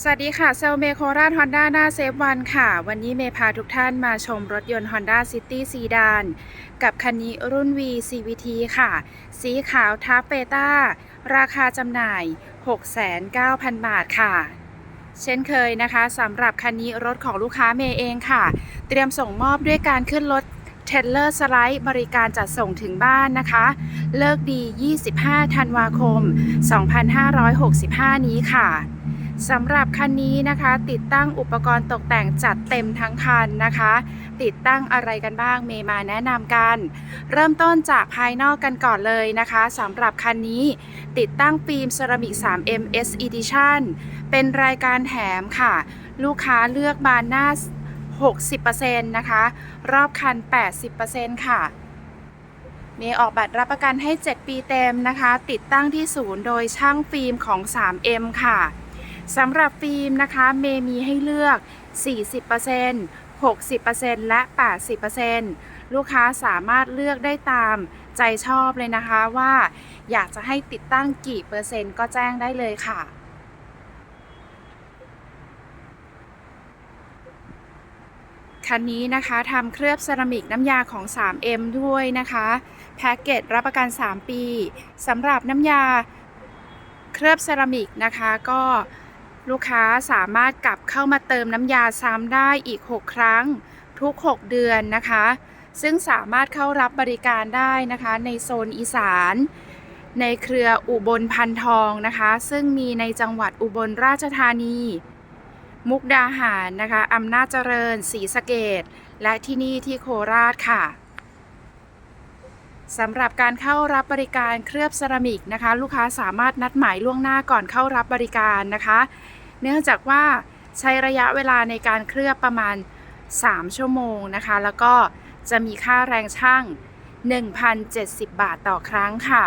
สวัสดีค่ะเซลเมโคราชฮอนด้าหน้าเซฟวันค่ะ วันนี้เมย์พาทุกท่านมาชมรถยนต์ Honda City ซีดานกับคันนี้รุ่น V CVT ค่ะ สีขาวทับเปต้า ราคาจำหน่าย 6,900 บาทค่ะ เช่นเคยนะคะสำหรับคันนี้รถของลูกค้าเมย์เองค่ะ เตรียมส่งมอบด้วยการขึ้นรถเทรลเลอร์สไลด์บริการจัดส่งถึงบ้านนะคะ เลิกดี 25 ธันวาคม 2565 นี้ค่ะ สำหรับคันนี้นะคะ ติดตั้งอุปกรณ์ตกแต่งจัดเต็มทั้งคันนะคะ ติดตั้งอะไรกันบ้างเมย์มาแนะนำกัน เริ่มต้นจากภายนอกกันก่อนเลยนะคะสำหรับคันนี้ ติดตั้งฟิล์มเซรามิก 3M S Edition เป็นรายการแถมค่ะ ลูกค้าเลือกบานหน้า 60%นะคะ รอบคัน 80%ค่ะเมย์ออกบัตรรับประกันให้ 7 ปีเต็มนะคะ ติดตั้งที่ศูนย์โดยช่างฟิล์มของ 3M ค่ะ สำหรับฟิล์มนะคะเมมีให้เลือก 40% 60%และ 80%ลูกค้าสามารถเลือกได้ตามใจชอบเลยนะคะว่าอยากจะให้ติดตั้งกี่เปอร์เซ็นต์ก็แจ้งได้เลยค่ะคันนี้นะคะทำเคลือบเซรามิกน้ำยาของ 3M ด้วยนะคะ แพ็กเกจรับประกัน 3 ปีสำหรับน้ำยาเคลือบเซรามิกนะคะก็ ลูกค้าสามารถกลับเข้ามาเติมน้ำยาซ้ำได้อีก 6 ครั้งทุก 6 เดือนนะคะ ซึ่งสามารถเข้ารับบริการได้นะคะ ในโซนอีสาน ในเครืออุบลพันทองนะคะ ซึ่งมีในจังหวัดอุบลราชธานี มุกดาหารนะคะอำนาจเจริญศรีสะเกดและที่นี่ที่โคราชค่ะสำหรับการเข้ารับบริการเคลือบเซรามิกนะคะ ลูกค้าสามารถนัดหมายล่วงหน้าก่อนเข้ารับบริการนะคะ เนื่องจากว่าใช้ระยะเวลาในการเคลือบประมาณ 3 ชั่วโมงนะคะ แล้วก็จะมีค่าแรงช่าง 1,070 บาทต่อครั้งค่ะ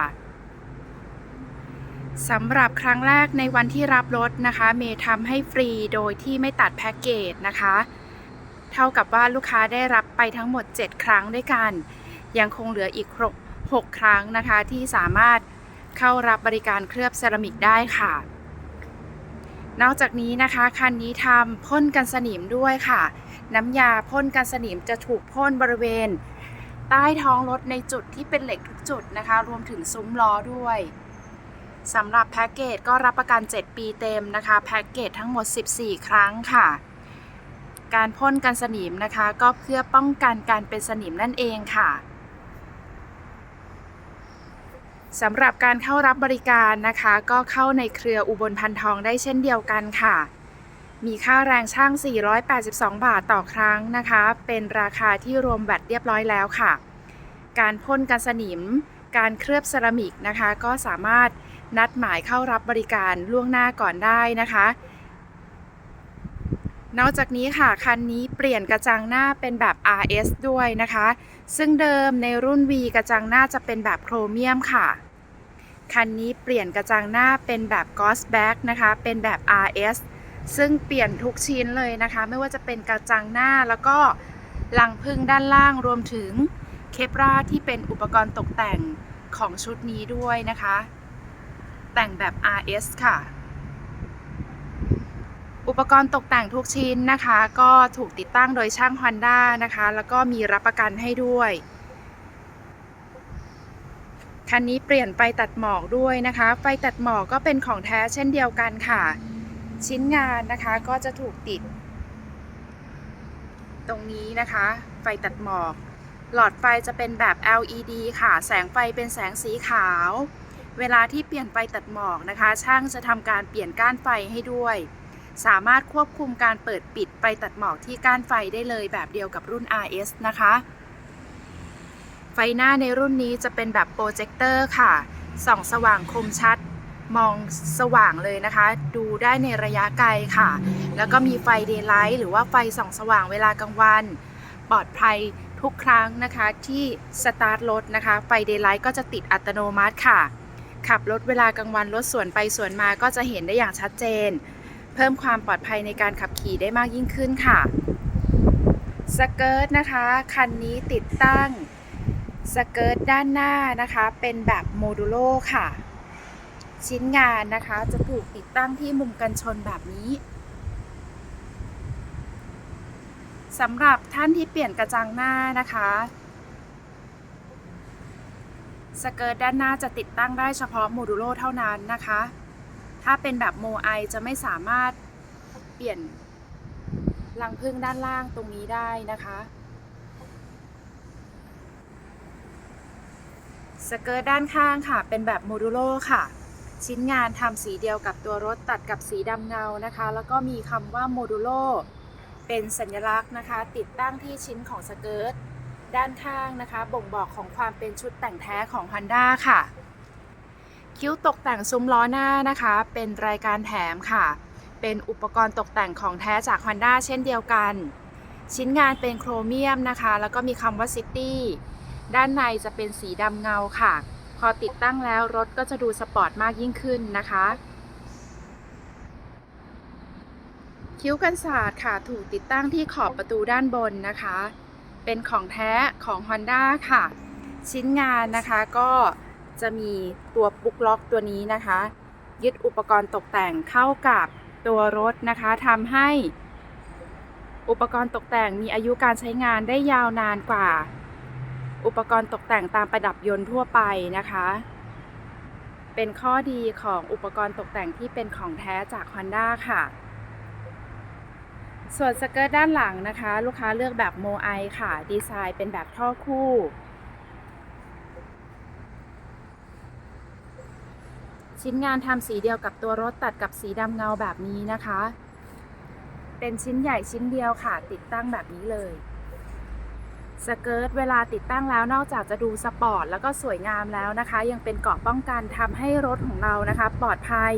สำหรับครั้งแรกในวันที่รับรถนะคะ เมย์ทำให้ฟรีโดยที่ไม่ตัดแพ็กเกจนะคะ เท่ากับว่าลูกค้าได้รับไปทั้งหมด 7 ครั้งด้วยกัน ยังคงเหลืออีก 6 ครั้งนะคะที่สามารถเข้ารับบริการเคลือบเซรามิกได้ค่ะ นอกจากนี้นะคะคันนี้ทำพ่นกันสนิมด้วยค่ะ น้ำยาพ่นกันสนิมจะถูกพ่นบริเวณ ใต้ท้องรถในจุดที่เป็นเหล็กทุกจุดนะคะ รวมถึงซุ้มล้อด้วยสำหรับแพ็กเกจก็รับประกัน 7 ปีเต็มนะคะแพ็กเกจทั้งหมด 14 ครั้งค่ะ การพ่นกันสนิมนะคะ ก็เพื่อป้องกันการเป็นสนิมนั่นเองค่ะ สำหรับการเข้ารับบริการนะคะ ก็เข้าในเครืออุบลพันทองได้เช่นเดียวกันค่ะ มีค่าแรงช่าง 482 บาทต่อครั้งนะคะ เป็นราคาที่รวมแบตเรียบร้อยแล้วค่ะ การพ่นกันสนิม การเคลือบเซรามิกนะคะ ก็สามารถนัดหมายเข้ารับบริการล่วงหน้าก่อนได้นะคะ นอกจากนี้ค่ะ คันนี้เปลี่ยนกระจังหน้าเป็นแบบ RS ด้วยนะคะ ซึ่งเดิมในรุ่น V กระจังหน้าจะเป็นแบบโครเมียมค่ะ คันนี้เปลี่ยนกระจังหน้าเป็นแบบ Ghost Back นะคะ เป็นแบบ RS ซึ่งเปลี่ยนทุกชิ้นเลยนะคะ ไม่ว่าจะเป็นกระจังหน้าแล้วก็ลังพึ่งด้านล่างรวมถึงเคปราที่เป็นอุปกรณ์ตกแต่งของชุดนี้ด้วยนะคะ แต่งแบบ RS ค่ะ อุปกรณ์ตกแต่งทุกชิ้นนะคะ ก็ถูกติดตั้งโดยช่าง Honda นะคะ แล้วก็มีรับประกันให้ด้วย คันนี้เปลี่ยนไฟตัดหมอกด้วยนะคะ ไฟตัดหมอกก็เป็นของแท้เช่นเดียวกันค่ะ ชิ้นงานนะคะก็จะถูกติด ตรงนี้นะคะ ไฟตัดหมอก หลอดไฟจะเป็นแบบ LED ค่ะ แสงไฟเป็นแสงสีขาว เวลาที่เปลี่ยนไฟตัดหมอกนะคะ ช่างจะทำการเปลี่ยนก้านไฟให้ด้วย สามารถควบคุมการเปิดปิดไฟตัดหมอกที่ก้านไฟได้เลยแบบเดียวกับรุ่น RS นะคะ ไฟหน้าในรุ่นนี้จะเป็นแบบโปรเจคเตอร์ค่ะ ส่องสว่างคมชัด มองสว่างเลยนะคะ ดูได้ในระยะไกลค่ะ แล้วก็มีไฟเดย์ไลท์หรือว่าไฟส่องสว่างเวลากลางวัน ปลอดภัยทุกครั้งนะคะที่สตาร์ทรถนะคะ ไฟเดย์ไลท์ก็จะติดอัตโนมัติค่ะ ขับรถเวลากลางวันรถสวนไปสวนมาก็จะเห็นได้อย่างชัดเจน เพิ่มความปลอดภัยในการขับขี่ได้มากยิ่งขึ้นค่ะสเกิร์ตนะคะ คันนี้ติดตั้ง สเกิร์ตด้านหน้านะคะเป็นแบบโมดูโลค่ะ ชิ้นงานนะคะจะถูกติดตั้งที่มุมกันชนแบบนี้สำหรับท่านที่เปลี่ยนกระจังหน้านะคะสเกิร์ตด้านหน้าจะติดตั้งได้เฉพาะโมดูโลเท่านั้นนะคะ ถ้าเป็นแบบโมไอจะไม่สามารถเปลี่ยนรังพึ่งด้านล่างตรงนี้ได้นะคะ สเกิร์ตด้านข้างค่ะ เป็นแบบโมดูโลค่ะ ชิ้นงานทำสีเดียวกับตัวรถตัดกับสีดำเงานะคะ แล้วก็มีคำว่าโมดูโลเป็นสัญลักษณ์นะคะ ติดตั้งที่ชิ้นของสเกิร์ตด้านข้างนะคะ บ่งบอกของความเป็นชุดแต่งแท้ของ Honda ค่ะ คิ้วตกแต่งซุ้มล้อหน้านะคะ เป็นรายการแถมค่ะ เป็นอุปกรณ์ตกแต่งของแท้จาก Honda เช่นเดียวกัน ชิ้นงานเป็นโครเมียมนะคะ แล้วก็มีคำว่า City ด้านในจะเป็นสีดำเงาค่ะ พอติดตั้งแล้วรถก็จะดูสปอร์ตมากยิ่งขึ้นนะคะ คิ้วกันศาสตร์ค่ะถูกติดตั้งที่ขอบประตูด้านบนนะคะ เป็นของแท้ของ Honda ค่ะ ชิ้นงานนะคะก็จะมีตัวปุ๊กล็อกตัวนี้นะคะ ยึดอุปกรณ์ตกแต่งเข้ากับตัวรถนะคะทำให้อุปกรณ์ตกแต่งมีอายุการใช้งานได้ยาวนานกว่า อุปกรณ์ตกแต่งตามประดับยนต์ทั่วไปนะคะ เป็นข้อดีของอุปกรณ์ตกแต่งที่เป็นของแท้จาก Honda ค่ะ ส่วนสเกิร์ตด้านหลังนะคะ ลูกค้าเลือกแบบโมไอค่ะ ดีไซน์เป็นแบบท่อคู่ชิ้นงานทำสีเดียวกับตัวรถตัดกับสีดำเงาแบบนี้นะคะ เป็นชิ้นใหญ่ชิ้นเดียวค่ะ ติดตั้งแบบนี้เลย สเกิร์ตเวลาติดตั้งแล้วนอกจากจะดูสปอร์ตแล้วก็สวยงามแล้วนะคะ ยังเป็นเกราะป้องกันทำให้รถของเรานะคะ ปลอดภัย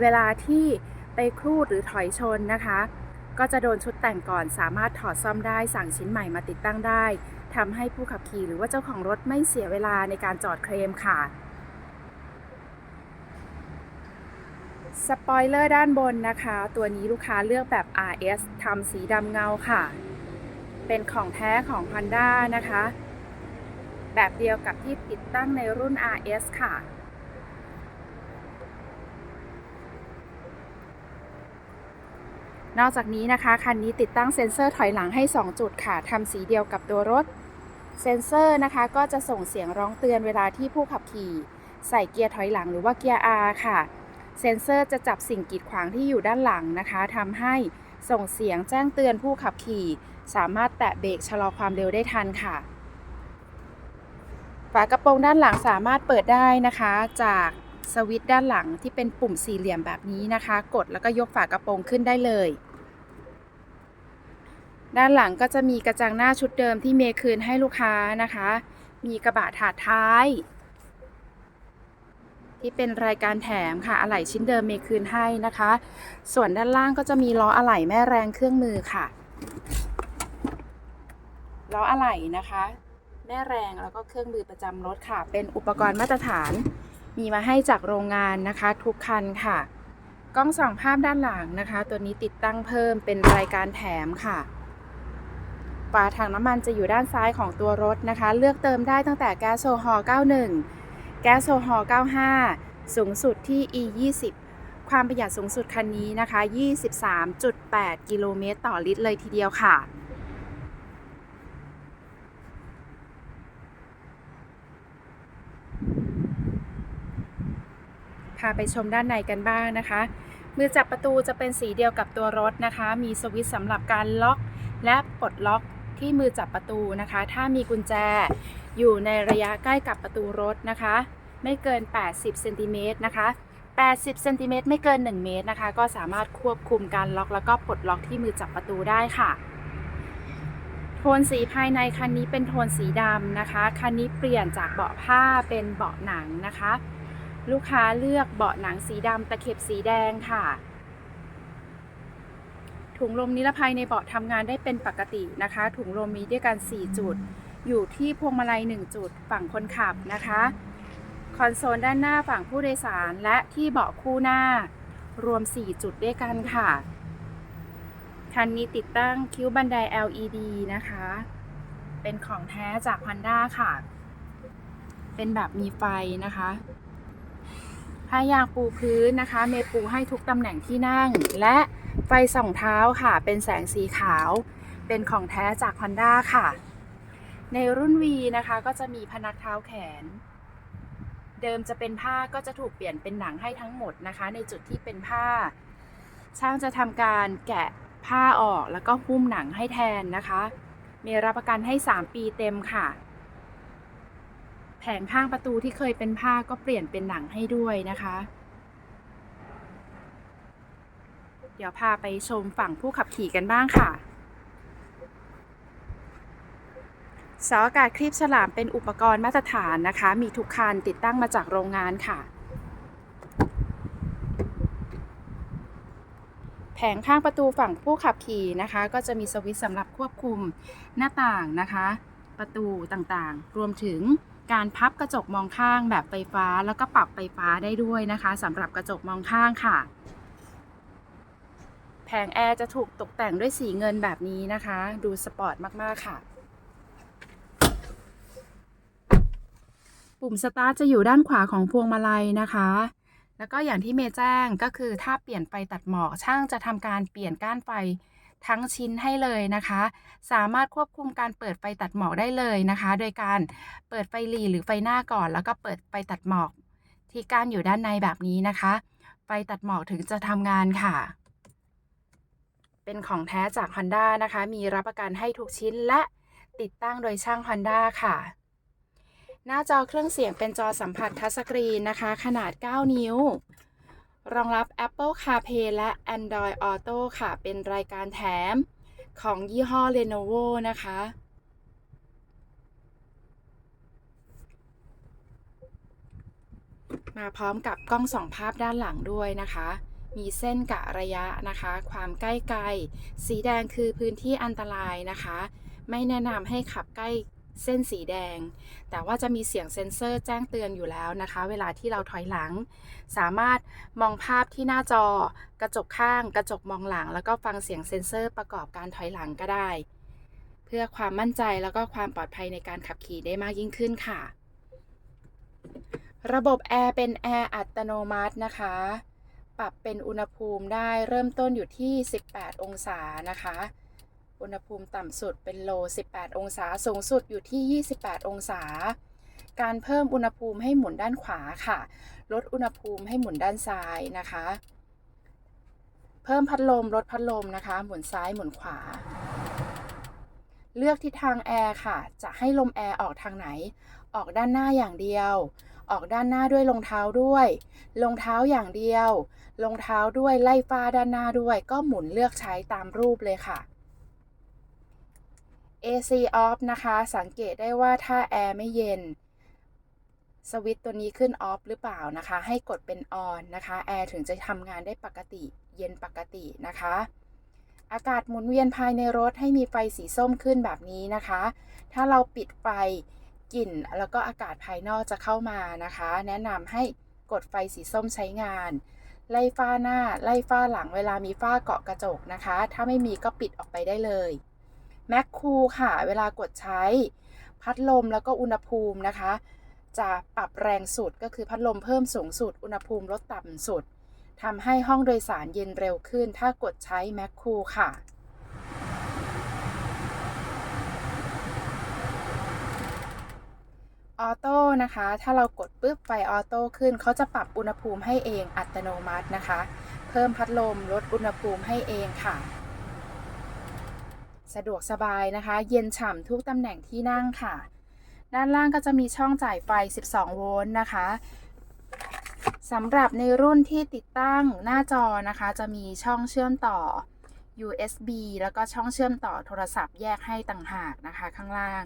เวลาที่ไปครูดหรือถอยชนนะคะ ก็จะโดนชุดแต่งก่อนสามารถถอดซ่อมได้สั่งชิ้นใหม่มาติดตั้งได้ทำให้ผู้ขับขี่หรือว่าเจ้าของรถไม่เสียเวลาในการจอดเคลมค่ะสปอยเลอร์ด้านบนนะคะ ตัวนี้ลูกค้าเลือกแบบ RS ทำสีดำเงาค่ะ เป็นของแท้ของ Honda นะคะ แบบเดียวกับที่ติดตั้งในรุ่น RS ค่ะ นอกจากนี้นะคะ คันนี้ติดตั้งเซ็นเซอร์ถอยหลังให้ 2 จุดค่ะทำสีเดียวกับตัวรถ เซ็นเซอร์นะคะก็จะส่งเสียงร้องเตือนเวลาที่ผู้ขับขี่ ใส่เกียร์ถอยหลังหรือว่าเกียร์ R ค่ะ เซ็นเซอร์จะจับสิ่งกีดขวางที่อยู่ด้านหลังนะคะทำให้ส่งเสียงแจ้งเตือนผู้ขับขี่ สามารถแตะเบรกชะลอความเร็วได้ทันค่ะ ฝากระโปรงด้านหลังสามารถเปิดได้นะคะ จากสวิตช์ด้านหลังที่เป็นปุ่มสี่เหลี่ยมแบบนี้นะคะ กดแล้วก็ยกฝากระโปรงขึ้นได้เลย ด้านหลังก็จะมีกระจังหน้าชุดเดิมที่เมย์คืนให้ลูกค้านะคะ มีกระบะถาดท้าย ที่เป็นรายการแถมค่ะอะไหล่ชิ้นเดิมเมย์คืนให้นะคะ ส่วนด้านล่างก็จะมีล้ออะไหล่แม่แรงเครื่องมือค่ะ ล้ออะไหล่นะคะ แม่แรงแล้วก็เครื่องมือประจำรถค่ะ เป็นอุปกรณ์มาตรฐาน มีมาให้จากโรงงานนะคะ ทุกคันค่ะ กล้องส่องภาพด้านหลังนะคะ ตัวนี้ติดตั้งเพิ่มเป็นรายการแถมค่ะฝาถังน้ำมันจะอยู่ด้านซ้ายของตัวรถนะคะ เลือกเติมได้ตั้งแต่แก๊สโซฮอล์91 แก๊สโซฮอล์95 สูงสุดที่ E 20ความประหยัดสูงสุดคันนี้นะคะ 23.8 กิโลเมตรต่อลิตรเลยทีเดียวค่ะาไปชมด้านในกันบ้างนะคะ มือจับประตูจะเป็นสีเดียวกับตัวรถนะคะ มีสวิตช์สำหรับการล็อกและปลดล็อกที่มือจับประตูนะคะ ถ้ามีกุญแจอยู่ในระยะใกล้กับประตูรถนะคะ ไม่เกิน 80เซนติเมตรนะคะ 80เซนติเมตรไม่เกิน 1 เมตรนะคะ ก็สามารถควบคุมการล็อกแล้วก็ปลดล็อกที่มือจับประตูได้ค่ะ โทนสีภายในคันนี้เป็นโทนสีดำนะคะ คันนี้เปลี่ยนจากเบาะผ้าเป็นเบาะหนังนะคะ ลูกค้าเลือกเบาะหนังสีดำตะเข็บสีแดงค่ะ ถุงลมนิรภัยในเบาะทำงานได้เป็นปกตินะคะ ถุงลมมีด้วยกัน 4 จุด อยู่ที่พวงมาลัย 1 จุด ฝั่งคนขับนะคะ คอนโซลด้านหน้าฝั่งผู้โดยสารและที่เบาะคู่หน้า รวม 4 จุดด้วยกันค่ะคันนี้ติดตั้งคิ้วบันได LED นะคะ เป็นของแท้จาก Honda ค่ะ เป็นแบบมีไฟนะคะ ผ้ายางปูพื้นนะคะ เมปูให้ทุกตำแหน่งที่นั่ง และไฟส่องเท้าค่ะ เป็นแสงสีขาว เป็นของแท้จาก Honda ค่ะ ในรุ่น V นะคะ ก็จะมีพนักเท้าแขน เดิมจะเป็นผ้าก็จะถูกเปลี่ยนเป็นหนังให้ทั้งหมดนะคะ ในจุดที่เป็นผ้า ช่างจะทำการแกะผ้าออกแล้วก็หุ้มหนังให้แทนนะคะ มีรับประกันให้ 3 ปีเต็มค่ะ แผงข้างประตูที่เคยเป็นผ้าก็เปลี่ยนเป็นหนังให้ด้วยนะคะ เดี๋ยวพาไปชมฝั่งผู้ขับขี่กันบ้างค่ะเสาอากาศคลีบฉลามเป็นอุปกรณ์มาตรฐานนะคะ มีทุกคันติดตั้งมาจากโรงงานค่ะ แผงข้างประตูฝั่งผู้ขับขี่นะคะ ก็จะมีสวิตช์สำหรับควบคุมหน้าต่างนะคะ ประตูต่างๆ รวมถึง การพับกระจกมองข้างแบบไฟฟ้าแล้วก็ปรับไฟฟ้าได้ด้วยนะคะสำหรับกระจกมองข้างค่ะแผงแอร์จะถูกตกแต่งด้วยสีเงินแบบนี้นะคะ ดูสปอร์ตมาก ๆ ค่ะ ปุ่มสตาร์ทจะอยู่ด้านขวาของพวงมาลัยนะคะ แล้วก็อย่างที่เมย์แจ้งก็คือถ้าเปลี่ยนไฟตัดหมอกช่างจะทำการเปลี่ยนก้านไฟ ทั้งชิ้นให้เลยนะคะ สามารถควบคุมการเปิดไฟตัดหมอกได้เลยนะคะ โดยการเปิดไฟหลีหรือไฟหน้าก่อน แล้วก็เปิดไฟตัดหมอกที่ก้านอยู่ด้านในแบบนี้นะคะ ไฟตัดหมอกถึงจะทำงานค่ะ เป็นของแท้จาก Honda นะคะ มีรับประกันให้ทุกชิ้นและติดตั้งโดยช่าง Honda ค่ะ หน้าจอเครื่องเสียงเป็นจอสัมผัสทัชสกรีนนะคะ ขนาด 9 นิ้ว รองรับ Apple CarPlay และ Android Auto ค่ะ เป็นรายการแถมของยี่ห้อ Lenovo นะคะ มาพร้อมกับกล้องสองภาพด้านหลังด้วยนะคะ มีเส้นกะระยะนะคะ ความใกล้ไกล สีแดงคือพื้นที่อันตรายนะคะ ไม่แนะนำให้ขับใกล้ เส้นสีแดง แต่ว่าจะมีเสียงเซ็นเซอร์แจ้งเตือนอยู่แล้วนะคะ เวลาที่เราถอยหลัง สามารถมองภาพที่หน้าจอกระจกข้าง กระจกมองหลัง แล้วก็ฟังเสียงเซ็นเซอร์ประกอบการถอยหลังก็ได้ เพื่อความมั่นใจแล้วก็ความปลอดภัยในการขับขี่ได้มากยิ่งขึ้นค่ะ ระบบแอร์เป็นแอร์อัตโนมัตินะคะ ปรับเป็นอุณหภูมิได้เริ่มต้นอยู่ที่ 18 องศานะคะ อุณหภูมิต่ำสุดเป็นโล 18 องศา สูงสุดอยู่ที่ 28 องศา การเพิ่มอุณหภูมิให้หมุนด้านขวาค่ะ ลดอุณหภูมิให้หมุนด้านซ้ายนะคะ เพิ่มพัดลม ลดพัดลมนะคะ หมุนซ้ายหมุนขวา เลือกทิศทางแอร์ค่ะ จะให้ลมแอร์ออกทางไหน ออกด้านหน้าอย่างเดียว ออกด้านหน้าด้วยรองเท้าด้วย รองเท้าอย่างเดียว รองเท้าด้วยไล่ฟ้าด้านหน้าด้วย ก็หมุนเลือกใช้ตามรูปเลยค่ะ AC off นะคะ สังเกตได้ว่าถ้าแอร์ไม่เย็น สวิตช์ตัวนี้ขึ้น off หรือเปล่านะคะ ให้กดเป็น on นะคะ แอร์ถึงจะทำงานได้ปกติ เย็นปกตินะคะ อากาศหมุนเวียนภายในรถให้มีไฟสีส้มขึ้นแบบนี้นะคะ ถ้าเราปิดไฟกลิ่นแล้วก็อากาศภายนอกจะเข้ามานะคะ แนะนำให้กดไฟสีส้มใช้งาน ไล่ฝ้าหน้า ไล่ฝ้าหลังเวลามีฝ้าเกาะกระจกนะคะ ถ้าไม่มีก็ปิดออกไปได้เลย แม็กคูค่ะ เวลากดใช้ พัดลมแล้วก็อุณหภูมินะคะ จะปรับแรงสุดก็คือพัดลมเพิ่มสูงสุด อุณหภูมิลดต่ำสุดทำให้ห้องโดยสารเย็นเร็วขึ้น ถ้ากดใช้แม็กคูค่ะออโต้นะคะ ถ้าเรากดปุ๊บไฟออโต้ขึ้น เขาจะปรับอุณหภูมิให้เองอัตโนมัตินะคะ เพิ่มพัดลมลดอุณหภูมิให้เองค่ะ สะดวกสบายนะคะ เย็นฉ่ำทุกตำแหน่งที่นั่งค่ะ ด้านล่างก็จะมีช่องจ่ายไฟ 12 โวลต์นะคะสำหรับในรุ่นที่ติดตั้งหน้าจอนะคะ จะมีช่องเชื่อมต่อ USB แล้วก็ช่องเชื่อมต่อโทรศัพท์แยกให้ต่างหากนะคะข้างล่าง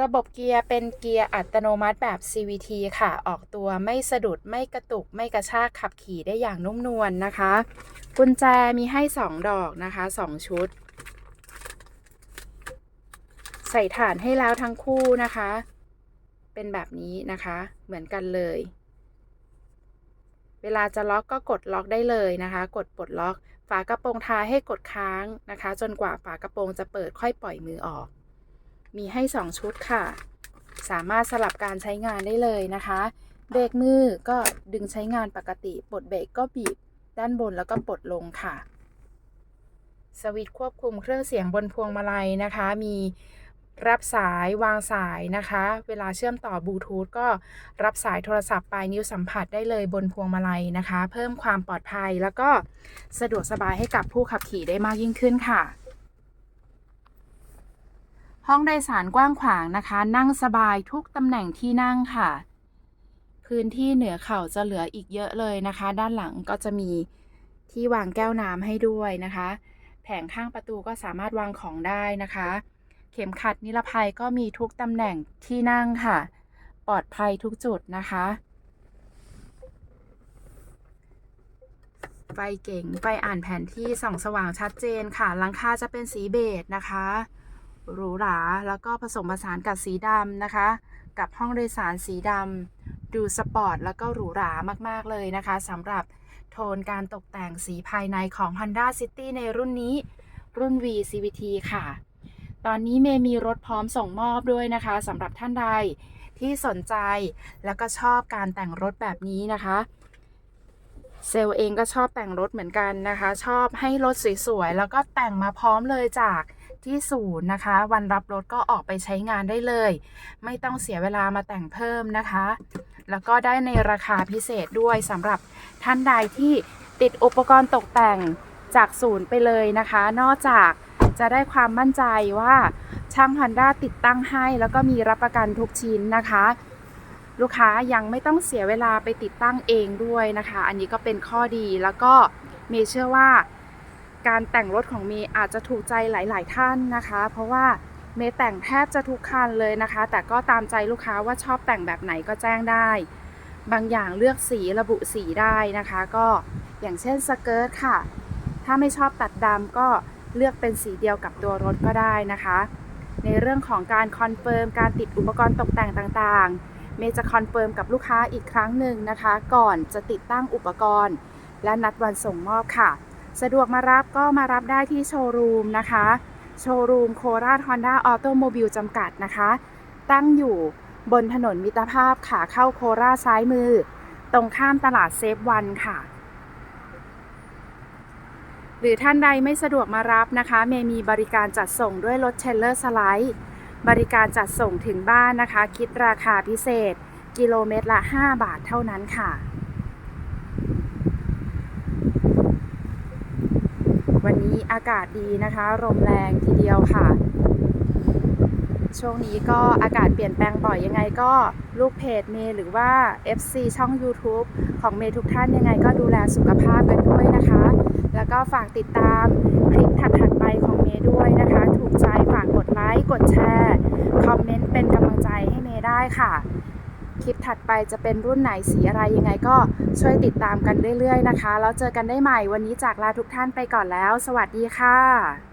ระบบเกียร์เป็นเกียร์อัตโนมัติแบบ CVT ค่ะ ออกตัวไม่สะดุดไม่กระตุกไม่กระชากขับขี่ได้อย่างนุ่มนวลนนะคะ กุญแจมีให้ 2 ดอกนะคะ 2 ชุด ใส่ฐานให้แล้วทั้งคู่นะคะ เป็นแบบนี้นะคะเหมือนกันเลย เวลาจะล็อกก็กดล็อกได้เลยนะคะ กดปลดล็อก ฝากระโปรงท้ายให้กดค้างนะคะ จนกว่าฝากระโปรงจะเปิดค่อยปล่อยมือออก มีให้ 2 ชุดค่ะ สามารถสลับการใช้งานได้เลยนะคะ เบรกมือก็ดึงใช้งานปกติปลดเบรกก็บีบด้านบนแล้วก็ปลดลงค่ะ สวิตช์ควบคุมเครื่องเสียงบนพวงมาลัยนะคะ มีรับสายวางสายนะคะ เวลาเชื่อมต่อบลูทูธก็รับสายโทรศัพท์ปลายนิ้วสัมผัสได้เลยบนพวงมาลัยนะคะ เพิ่มความปลอดภัยแล้วก็สะดวกสบายให้กับผู้ขับขี่ได้มากยิ่งขึ้นค่ะ ห้องโดยสารกว้างขวางนะคะ นั่งสบายทุกตำแหน่งที่นั่งค่ะ พื้นที่เหนือเข่าจะเหลืออีกเยอะเลยนะคะ ด้านหลังก็จะมีที่วางแก้วน้ำให้ด้วยนะคะ แผงข้างประตูก็สามารถวางของได้นะคะ เข็มขัดนิรภัยก็มีทุกตำแหน่งที่นั่งค่ะ ปลอดภัยทุกจุดนะคะ ไฟเก่งไฟอ่านแผนที่ส่องสว่างชัดเจนค่ะหลังคาจะเป็นสีเบจนะคะ หรูหรา แล้วก็ผสมผสานกับสีดำนะคะ กับห้องโดยสารสีดำดูสปอร์ตแล้วก็หรูหรามาก ๆ เลยนะคะสำหรับโทนการตกแต่งสีภายในของ Honda City ในรุ่นนี้รุ่น V CVT ค่ะ ตอนนี้เมย์มีรถพร้อมส่งมอบด้วยนะคะสำหรับท่านใดที่สนใจแล้วก็ชอบการแต่งรถแบบนี้นะคะเซลเองก็ชอบแต่งรถเหมือนกันนะคะ ชอบให้รถสวยๆ แล้วก็แต่งมาพร้อมเลยจาก ที่ศูนย์นะคะ วันรับรถก็ออกไปใช้งานได้เลย ไม่ต้องเสียเวลามาแต่งเพิ่มนะคะ แล้วก็ได้ในราคาพิเศษด้วยสำหรับท่านใดที่ติดอุปกรณ์ตกแต่งจากศูนย์ไปเลยนะคะ นอกจากจะได้ความมั่นใจว่าช่าง Honda ติดตั้งให้ แล้วก็มีรับประกันทุกชิ้นนะคะ ลูกค้ายังไม่ต้องเสียเวลาไปติดตั้งเองด้วยนะคะ อันนี้ก็เป็นข้อดีแล้วก็เมเชื่อว่า การแต่งรถของเมย์อาจจะถูกใจหลาย ๆ ท่านนะคะ เพราะว่าเมย์แต่งแทบจะทุกคันเลยนะคะ แต่ก็ตามใจลูกค้าว่าชอบแต่งแบบไหนก็แจ้งได้ บางอย่างเลือกสีระบุสีได้นะคะ ก็อย่างเช่นสเกิร์ตค่ะ ถ้าไม่ชอบตัดดำก็เลือกเป็นสีเดียวกับตัวรถก็ได้นะคะ ในเรื่องของการคอนเฟิร์มการติดอุปกรณ์ตกแต่งต่างๆ เมย์จะคอนเฟิร์มกับลูกค้าอีกครั้งหนึ่งนะคะ ก่อนจะติดตั้งอุปกรณ์ และนัดวันส่งมอบค่ะ สะดวกมารับก็มารับได้ที่โชว์รูมนะคะ โชว์รูมโคราชฮอนด้าออโตโมบิลจำกัดนะคะ ตั้งอยู่บนถนนมิตรภาพขาเข้าโคราชซ้ายมือ ตรงข้ามตลาดเซฟวันค่ะ หรือท่านใดไม่สะดวกมารับนะคะ เมมีบริการจัดส่งด้วยรถเทลเลอร์สไลด์ บริการจัดส่งถึงบ้านนะคะ คิดราคาพิเศษ กิโลเมตรละ 5 บาทเท่านั้นค่ะ วันนี้อากาศดีนะคะลมแรงทีเดียวค่ะ ช่วงนี้ก็อากาศเปลี่ยนแปลงบ่อยยังไงก็ลูกเพจเมย์หรือว่า FC ช่อง YouTube ของเมย์ทุกท่านยังไงก็ดูแลสุขภาพกันด้วยนะคะ แล้วก็ฝากติดตามคลิปถัดๆไปของเมย์ด้วยนะคะ ถูกใจฝากกดไลค์กดแชร์ คอมเมนต์เป็นกำลังใจให้เมย์ได้ค่ะ คลิปถัดไปจะเป็นรุ่นไหนสีอะไรยังไงก็ช่วยติดตามกันเรื่อยๆนะคะ แล้วเจอกันได้ใหม่วันนี้จากลาทุกท่านไปก่อนแล้ว สวัสดีค่ะ